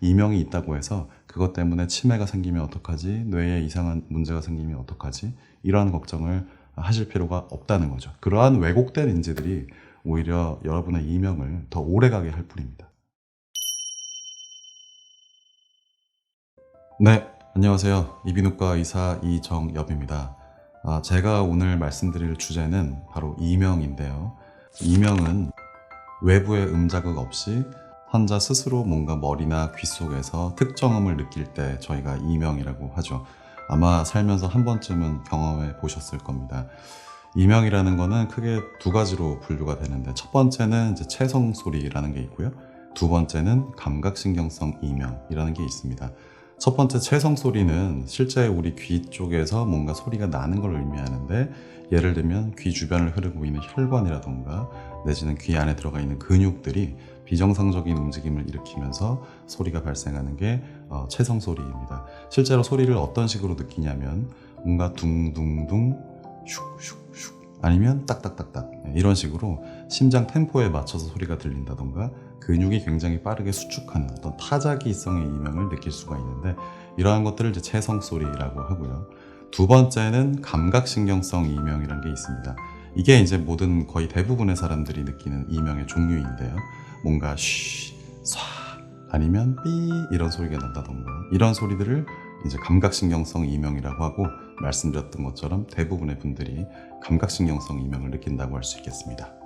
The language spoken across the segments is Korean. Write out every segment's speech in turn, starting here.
이명이 있다고 해서 그것 때문에 치매가 생기면 어떡하지? 뇌에 이상한 문제가 생기면 어떡하지? 이러한 걱정을 하실 필요가 없다는 거죠. 그러한 왜곡된 인지들이 오히려 여러분의 이명을 더 오래가게 할 뿐입니다. 네, 안녕하세요. 이비인후과 의사 이정엽입니다. 아, 제가 오늘 말씀드릴 주제는 바로 이명인데요. 이명은 외부의 음자극 없이 환자 스스로 뭔가 머리나 귀 속에서 특정음을 느낄 때 저희가 이명이라고 하죠. 아마 살면서 한 번쯤은 경험해 보셨을 겁니다. 이명이라는 거는 크게 두 가지로 분류가 되는데 첫 번째는 이제 체성 소리라는 게 있고요. 두 번째는 감각신경성 이명이라는 게 있습니다. 첫 번째 체성 소리는 실제 우리 귀 쪽에서 뭔가 소리가 나는 걸 의미하는데 예를 들면 귀 주변을 흐르고 있는 혈관이라던가 내지는 귀 안에 들어가 있는 근육들이 비정상적인 움직임을 일으키면서 소리가 발생하는 게 어, 체성 소리입니다. 실제로 소리를 어떤 식으로 느끼냐면 뭔가 둥둥둥 슉슉슉 아니면 딱딱딱딱 네, 이런 식으로 심장 템포에 맞춰서 소리가 들린다던가 근육이 굉장히 빠르게 수축하는 어떤 타자기성의 이명을 느낄 수가 있는데 이러한 것들을 이제 체성 소리라고 하고요. 두 번째는 감각신경성 이명이라는 게 있습니다. 이게 이제 모든 거의 대부분의 사람들이 느끼는 이명의 종류인데요. 뭔가 쉬, 쏴 아니면 삐 이런 소리가 난다던가 이런 소리들을 이제 감각신경성 이명이라고 하고 말씀드렸던 것처럼 대부분의 분들이 감각신경성 이명을 느낀다고 할 수 있겠습니다.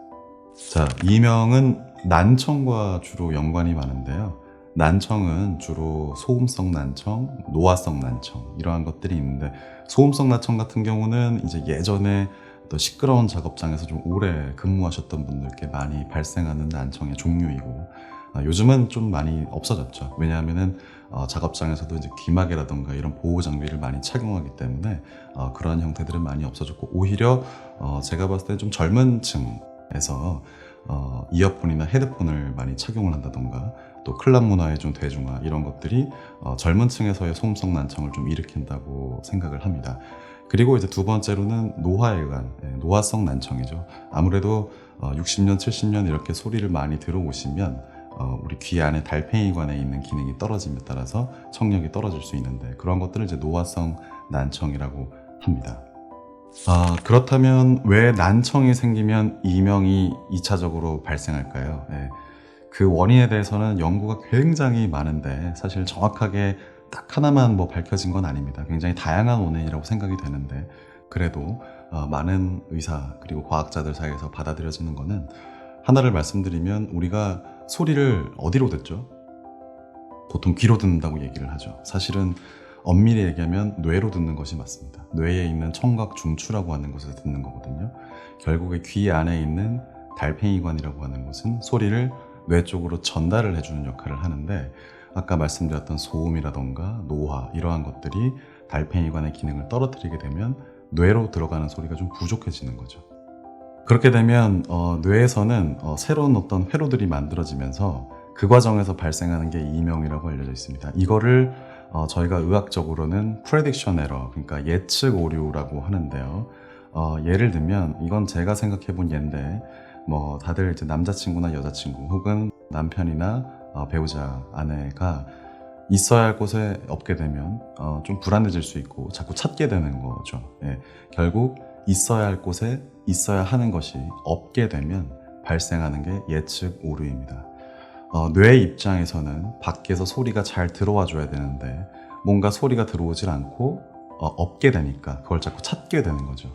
자, 이명은 난청과 주로 연관이 많은데요. 난청은 주로 소음성 난청, 노화성 난청 이러한 것들이 있는데 소음성 난청 같은 경우는 이제 예전에 또 시끄러운 작업장에서 좀 오래 근무하셨던 분들께 많이 발생하는 난청의 종류이고 아, 요즘은 좀 많이 없어졌죠. 왜냐하면은 어, 작업장에서도 이제 귀마개라던가 이런 보호 장비를 많이 착용하기 때문에 어, 그러한 형태들은 많이 없어졌고 오히려 어, 제가 봤을 때 좀 젊은 층 에서 어, 이어폰이나 헤드폰을 많이 착용을 한다던가 또 클럽 문화의 좀 대중화 이런 것들이 어, 젊은 층에서의 소음성 난청을 좀 일으킨다고 생각을 합니다. 그리고 이제 두 번째로는 노화에관, 예, 노화성 난청이죠. 아무래도 어, 60년, 70년 이렇게 소리를 많이 들어오시면 어, 우리 귀 안에 달팽이관에 있는 기능이 떨어짐에 따라서 청력이 떨어질 수 있는데 그런 것들을 이제 노화성 난청이라고 합니다. 아, 그렇다면 왜 난청이 생기면 이명이 2차적으로 발생할까요? 예, 그 원인에 대해서는 연구가 굉장히 많은데 사실 정확하게 딱 하나만 뭐 밝혀진 건 아닙니다. 굉장히 다양한 원인이라고 생각이 되는데 그래도 어, 많은 의사 그리고 과학자들 사이에서 받아들여지는 거는 하나를 말씀드리면 우리가 소리를 어디로 듣죠? 보통 귀로 듣는다고 얘기를 하죠. 사실은 엄밀히 얘기하면 뇌로 듣는 것이 맞습니다. 뇌에 있는 청각 중추라고 하는 곳에서 듣는 거거든요. 결국에 귀 안에 있는 달팽이관이라고 하는 곳은 소리를 뇌 쪽으로 전달을 해주는 역할을 하는데 아까 말씀드렸던 소음이라던가 노화 이러한 것들이 달팽이관의 기능을 떨어뜨리게 되면 뇌로 들어가는 소리가 좀 부족해지는 거죠. 그렇게 되면 어, 뇌에서는 어, 새로운 어떤 회로들이 만들어지면서 그 과정에서 발생하는 게 이명이라고 알려져 있습니다. 이거를 어, 저희가 의학적으로는 prediction error, 그러니까 예측 오류라고 하는데요. 어, 예를 들면 이건 제가 생각해 본 예인데 뭐 다들 이제 남자친구나 여자친구 혹은 남편이나 어, 배우자 아내가 있어야 할 곳에 없게 되면 어, 좀 불안해질 수 있고 자꾸 찾게 되는 거죠. 예, 결국 있어야 할 곳에 있어야 하는 것이 없게 되면 발생하는 게 예측 오류입니다. 어, 뇌 입장에서는 밖에서 소리가 잘 들어와 줘야 되는데 뭔가 소리가 들어오질 않고 어, 없게 되니까 그걸 자꾸 찾게 되는 거죠.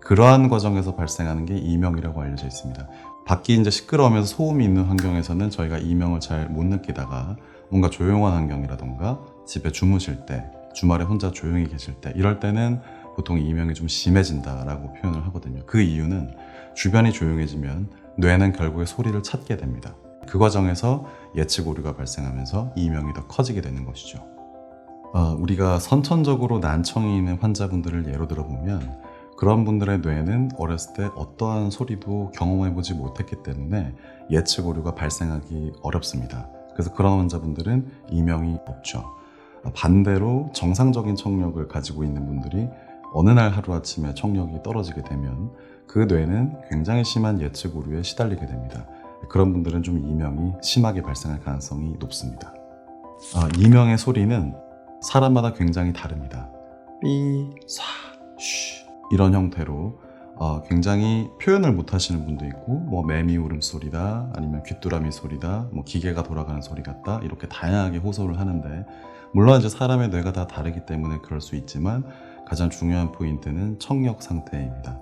그러한 과정에서 발생하는 게 이명이라고 알려져 있습니다. 밖이 이제 시끄러우면서 소음이 있는 환경에서는 저희가 이명을 잘 못 느끼다가 뭔가 조용한 환경이라던가 집에 주무실 때, 주말에 혼자 조용히 계실 때 이럴 때는 보통 이명이 좀 심해진다라고 표현을 하거든요. 그 이유는 주변이 조용해지면 뇌는 결국에 소리를 찾게 됩니다. 그 과정에서 예측 오류가 발생하면서 이명이 더 커지게 되는 것이죠. 어, 우리가 선천적으로 난청이 있는 환자분들을 예로 들어보면 그런 분들의 뇌는 어렸을 때 어떠한 소리도 경험해보지 못했기 때문에 예측 오류가 발생하기 어렵습니다. 그래서 그런 환자분들은 이명이 없죠. 반대로 정상적인 청력을 가지고 있는 분들이 어느 날 하루아침에 청력이 떨어지게 되면 그 뇌는 굉장히 심한 예측 오류에 시달리게 됩니다. 그런 분들은 좀 이명이 심하게 발생할 가능성이 높습니다. 아, 이명의 소리는 사람마다 굉장히 다릅니다. 삐, 사, 쉬 이런 형태로 어, 굉장히 표현을 못 하시는 분도 있고 뭐 매미 울음소리다 아니면 귀뚜라미 소리다 뭐 기계가 돌아가는 소리 같다 이렇게 다양하게 호소를 하는데 물론 이제 사람의 뇌가 다 다르기 때문에 그럴 수 있지만 가장 중요한 포인트는 청력 상태입니다.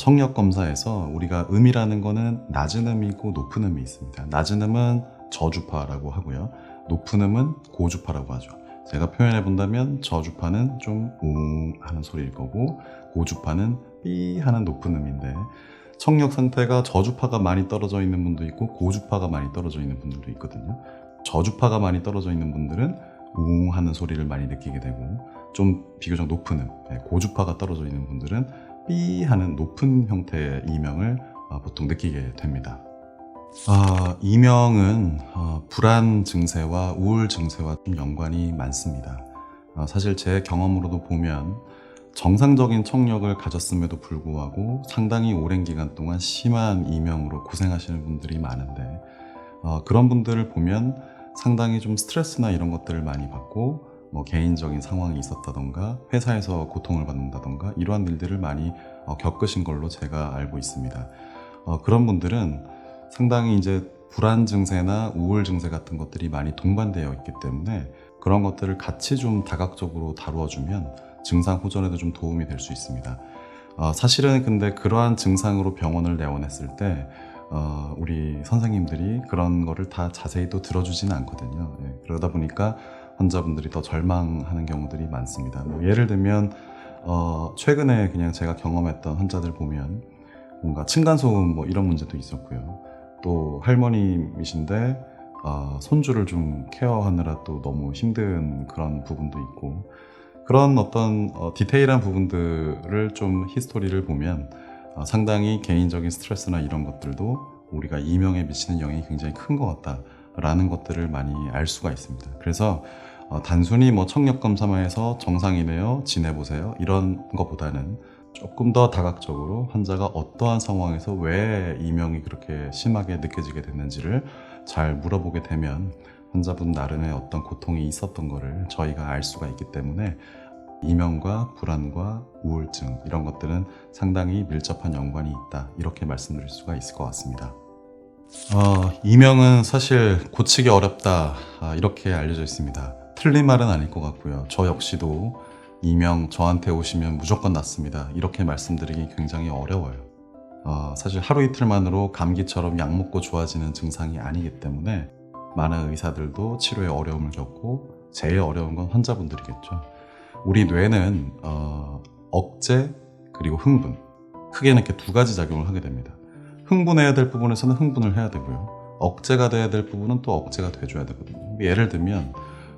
청력 검사에서 우리가 음이라는 거는 낮은 음이고 높은 음이 있습니다. 낮은 음은 저주파라고 하고요. 높은 음은 고주파라고 하죠. 제가 표현해 본다면 저주파는 좀웅 하는 소리일 거고 고주파는 삐 하는 높은 음인데 청력 상태가 저주파가 많이 떨어져 있는 분도 있고 고주파가 많이 떨어져 있는 분들도 있거든요. 저주파가 많이 떨어져 있는 분들은 웅 하는 소리를 많이 느끼게 되고 좀 비교적 높은 음, 네, 고주파가 떨어져 있는 분들은 삐 하는 높은 형태의 이명을 어, 보통 느끼게 됩니다. 아, 이명은 어, 불안 증세와 우울 증세와 좀 연관이 많습니다. 어, 사실 제 경험으로도 보면 정상적인 청력을 가졌음에도 불구하고 상당히 오랜 기간 동안 심한 이명으로 고생하시는 분들이 많은데 어, 그런 분들을 보면 상당히 좀 스트레스나 이런 것들을 많이 받고 뭐 개인적인 상황이 있었다던가 회사에서 고통을 받는다던가 이러한 일들을 많이 어, 겪으신 걸로 제가 알고 있습니다. 어, 그런 분들은 상당히 이제 불안 증세나 우울 증세 같은 것들이 많이 동반되어 있기 때문에 그런 것들을 같이 좀 다각적으로 다루어주면 증상 호전에도 좀 도움이 될 수 있습니다. 어, 사실은 근데 그러한 증상으로 병원을 내원했을 때 어, 우리 선생님들이 그런 거를 다 자세히 또 들어주지는 않거든요. 예, 그러다 보니까 환자분들이 더 절망하는 경우들이 많습니다. 뭐 예를 들면 어, 최근에 그냥 제가 경험했던 환자들 보면 뭔가 층간소음 뭐 이런 문제도 있었고요. 또 할머님이신데 어, 손주를 좀 케어하느라 또 너무 힘든 그런 부분도 있고 그런 어떤 어, 디테일한 부분들을 좀 히스토리를 보면 어, 상당히 개인적인 스트레스나 이런 것들도 우리가 이명에 미치는 영향이 굉장히 큰 것 같다 라는 것들을 많이 알 수가 있습니다. 그래서 어, 단순히 뭐 청력 검사만 해서 정상이네요, 지내보세요 이런 것보다는 조금 더 다각적으로 환자가 어떠한 상황에서 왜 이명이 그렇게 심하게 느껴지게 됐는지를 잘 물어보게 되면 환자분 나름의 어떤 고통이 있었던 거를 저희가 알 수가 있기 때문에 이명과 불안과 우울증 이런 것들은 상당히 밀접한 연관이 있다 이렇게 말씀드릴 수가 있을 것 같습니다. 어, 이명은 사실 고치기 어렵다 아, 이렇게 알려져 있습니다. 틀린 말은 아닐 것 같고요. 저 역시도 이명 저한테 오시면 무조건 낫습니다. 이렇게 말씀드리기 굉장히 어려워요. 어, 사실 하루 이틀만으로 감기처럼 약 먹고 좋아지는 증상이 아니기 때문에 많은 의사들도 치료에 어려움을 겪고 제일 어려운 건 환자분들이겠죠. 우리 뇌는 어, 억제 그리고 흥분 크게는 이렇게 두 가지 작용을 하게 됩니다. 흥분해야 될 부분에서는 흥분을 해야 되고요. 억제가 돼야 될 부분은 또 억제가 돼줘야 되거든요. 예를 들면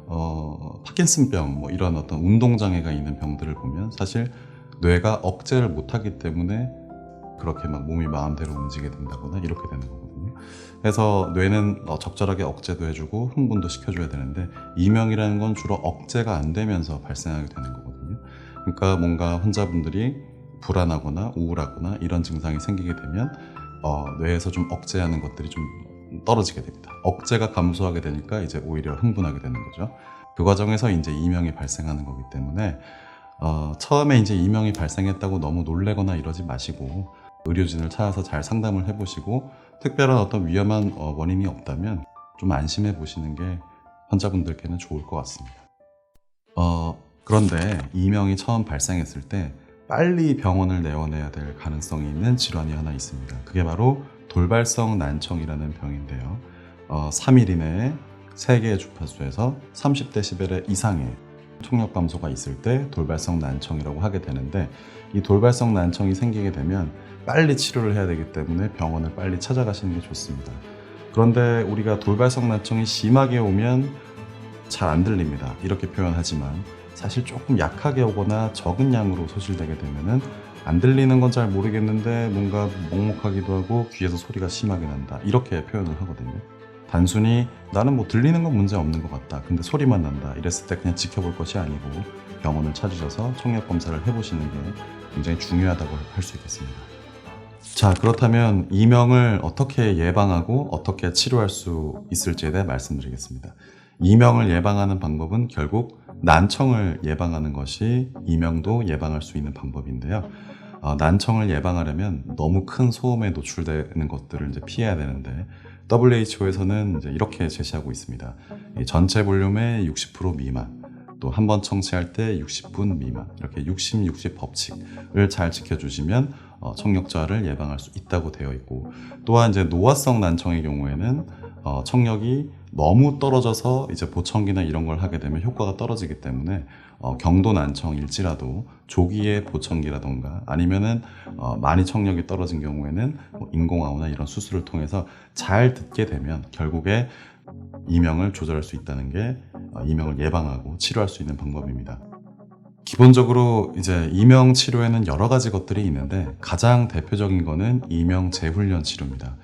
어, 파킨슨병 뭐 이런 어떤 운동 장애가 있는 병들을 보면 사실 뇌가 억제를 못하기 때문에 그렇게 막 몸이 마음대로 움직이게 된다거나 이렇게 되는 거거든요. 그래서 뇌는 어, 적절하게 억제도 해주고 흥분도 시켜줘야 되는데 이명이라는 건 주로 억제가 안 되면서 발생하게 되는 거거든요. 그러니까 뭔가 환자분들이 불안하거나 우울하거나 이런 증상이 생기게 되면 어, 뇌에서 좀 억제하는 것들이 좀 떨어지게 됩니다. 억제가 감소하게 되니까 이제 오히려 흥분하게 되는 거죠. 그 과정에서 이제 이명이 발생하는 거기 때문에 어, 처음에 이제 이명이 발생했다고 너무 놀래거나 이러지 마시고 의료진을 찾아서 잘 상담을 해보시고 특별한 어떤 위험한 어, 원인이 없다면 좀 안심해 보시는 게 환자분들께는 좋을 것 같습니다. 어, 그런데 이명이 처음 발생했을 때 빨리 병원을 내원해야 될 가능성이 있는 질환이 하나 있습니다. 그게 바로 돌발성 난청이라는 병인데요. 어, 3일 이내에 3개의 주파수에서 30데시벨의 이상의 청력 감소가 있을 때 돌발성 난청이라고 하게 되는데 이 돌발성 난청이 생기게 되면 빨리 치료를 해야 되기 때문에 병원을 빨리 찾아가시는 게 좋습니다. 그런데 우리가 돌발성 난청이 심하게 오면 잘 안 들립니다. 이렇게 표현하지만 사실 조금 약하게 오거나 적은 양으로 소실되게 되면은 안 들리는 건 잘 모르겠는데 뭔가 먹먹하기도 하고 귀에서 소리가 심하게 난다. 이렇게 표현을 하거든요. 단순히 나는 뭐 들리는 건 문제 없는 것 같다. 근데 소리만 난다. 이랬을 때 그냥 지켜볼 것이 아니고 병원을 찾으셔서 청력 검사를 해보시는 게 굉장히 중요하다고 할 수 있겠습니다. 자, 그렇다면 이명을 어떻게 예방하고 어떻게 치료할 수 있을지에 대해 말씀드리겠습니다. 이명을 예방하는 방법은 결국 난청을 예방하는 것이 이명도 예방할 수 있는 방법인데요. 어, 난청을 예방하려면 너무 큰 소음에 노출되는 것들을 이제 피해야 되는데 WHO에서는 이제 이렇게 제시하고 있습니다. 이 전체 볼륨의 60% 미만, 또 한 번 청취할 때 60분 미만, 이렇게 60, 60 법칙을 잘 지켜주시면 어, 청력저하를 예방할 수 있다고 되어 있고, 또한 이제 노화성 난청의 경우에는 어, 청력이 너무 떨어져서 이제 보청기나 이런 걸 하게 되면 효과가 떨어지기 때문에 어, 경도 난청일지라도 조기에 보청기라던가 아니면은 어, 많이 청력이 떨어진 경우에는 뭐 인공아우나 이런 수술을 통해서 잘 듣게 되면 결국에 이명을 조절할 수 있다는 게 어, 이명을 예방하고 치료할 수 있는 방법입니다. 기본적으로 이제 이명 치료에는 여러 가지 것들이 있는데 가장 대표적인 거는 이명 재훈련 치료입니다.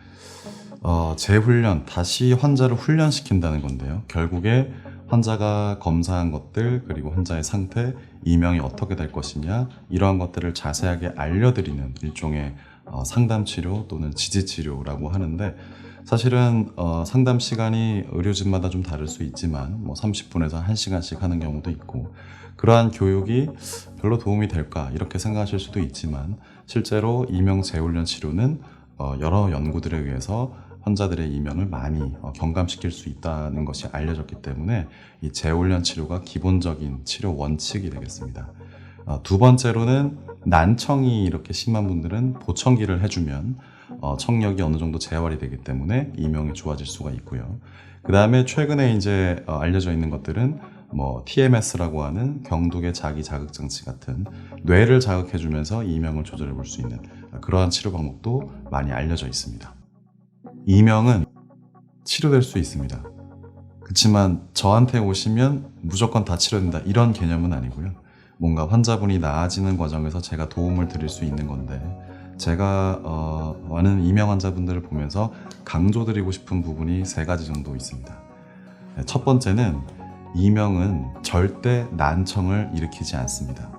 어, 재훈련, 다시 환자를 훈련시킨다는 건데요. 결국에 환자가 검사한 것들, 그리고 환자의 상태, 이명이 어떻게 될 것이냐, 이러한 것들을 자세하게 알려드리는 일종의 어, 상담 치료 또는 지지 치료라고 하는데, 사실은 어, 상담 시간이 의료진마다 좀 다를 수 있지만, 뭐 30분에서 1시간씩 하는 경우도 있고, 그러한 교육이 별로 도움이 될까, 이렇게 생각하실 수도 있지만, 실제로 이명 재훈련 치료는 어, 여러 연구들에 의해서 환자들의 이명을 많이 어, 경감시킬 수 있다는 것이 알려졌기 때문에 이 재훈련 치료가 기본적인 치료 원칙이 되겠습니다. 어, 두 번째로는 난청이 이렇게 심한 분들은 보청기를 해주면 어, 청력이 어느 정도 재활이 되기 때문에 이명이 좋아질 수가 있고요. 그 다음에 최근에 이제 어, 알려져 있는 것들은 뭐 TMS라고 하는 경두계 자기 자극 장치 같은 뇌를 자극해주면서 이명을 조절해 볼 수 있는 그러한 치료 방법도 많이 알려져 있습니다. 이명은 치료될 수 있습니다. 그렇지만 저한테 오시면 무조건 다 치료된다 이런 개념은 아니고요. 뭔가 환자분이 나아지는 과정에서 제가 도움을 드릴 수 있는 건데 제가 어, 많은 이명 환자분들을 보면서 강조드리고 싶은 부분이 세 가지 정도 있습니다. 네, 첫 번째는 이명은 절대 난청을 일으키지 않습니다.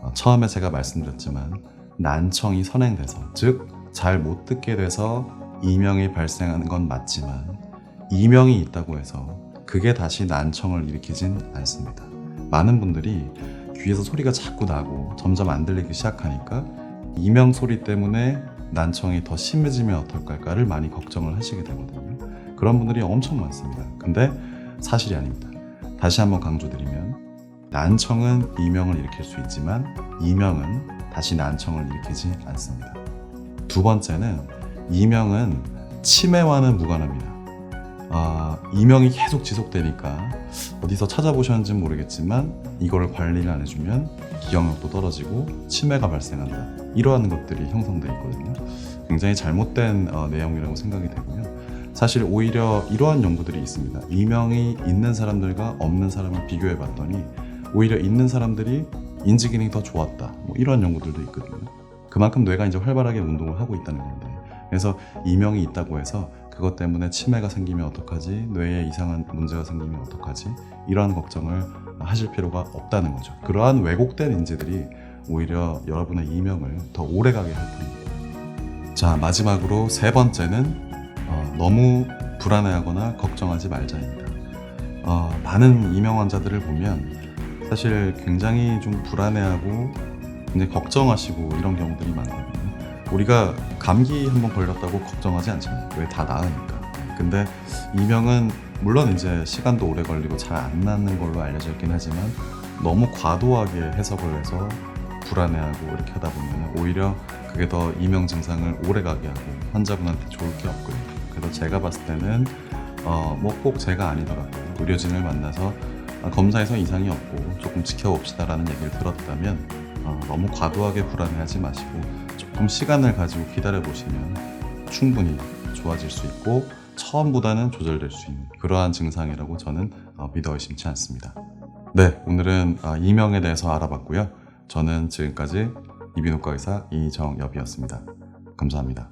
어, 처음에 제가 말씀드렸지만 난청이 선행돼서 즉 잘 못 듣게 돼서 이명이 발생하는 건 맞지만 이명이 있다고 해서 그게 다시 난청을 일으키진 않습니다. 많은 분들이 귀에서 소리가 자꾸 나고 점점 안 들리기 시작하니까 이명 소리 때문에 난청이 더 심해지면 어떨까를 많이 걱정을 하시게 되거든요. 그런 분들이 엄청 많습니다. 근데 사실이 아닙니다. 다시 한번 강조드리면 난청은 이명을 일으킬 수 있지만 이명은 다시 난청을 일으키지 않습니다. 두 번째는 이명은 치매와는 무관합니다. 아, 이명이 계속 지속되니까 어디서 찾아보셨는지 는 모르겠지만 이거를 관리를 안 해주면 기억력도 떨어지고 치매가 발생한다. 이러한 것들이 형성돼 있거든요. 굉장히 잘못된 어, 내용이라고 생각이 되고요. 사실 오히려 이러한 연구들이 있습니다. 이명이 있는 사람들과 없는 사람을 비교해 봤더니 오히려 있는 사람들이 인지 기능이 더 좋았다. 뭐 이런 연구들도 있거든요. 그만큼 뇌가 이제 활발하게 운동을 하고 있다는 건데. 그래서 이명이 있다고 해서 그것 때문에 치매가 생기면 어떡하지? 뇌에 이상한 문제가 생기면 어떡하지? 이러한 걱정을 하실 필요가 없다는 거죠. 그러한 왜곡된 인지들이 오히려 여러분의 이명을 더 오래 가게 할 뿐입니다. 자, 마지막으로 세 번째는 어, 너무 불안해하거나 걱정하지 말자입니다. 어, 많은 이명 환자들을 보면 사실 굉장히 좀 불안해하고 굉장히 걱정하시고 이런 경우들이 많거든요. 우리가 감기 한번 걸렸다고 걱정하지 않잖아요. 왜 다 나으니까. 근데 이명은 물론 이제 시간도 오래 걸리고 잘 안 낫는 걸로 알려져 있긴 하지만 너무 과도하게 해석을 해서 불안해하고 이렇게 하다 보면 오히려 그게 더 이명 증상을 오래 가게 하고 환자분한테 좋을 게 없고요. 그래서 제가 봤을 때는 어, 뭐 꼭 제가 아니더라도 의료진을 만나서 아, 검사에서 이상이 없고 조금 지켜봅시다라는 얘기를 들었다면 어, 너무 과도하게 불안해하지 마시고 조금 시간을 가지고 기다려 보시면 충분히 좋아질 수 있고 처음보다는 조절될 수 있는 그러한 증상이라고 저는 어, 믿어 의심치 않습니다. 네, 오늘은 아, 이명에 대해서 알아봤고요. 저는 지금까지 이비인후과 의사 이정엽이었습니다. 감사합니다.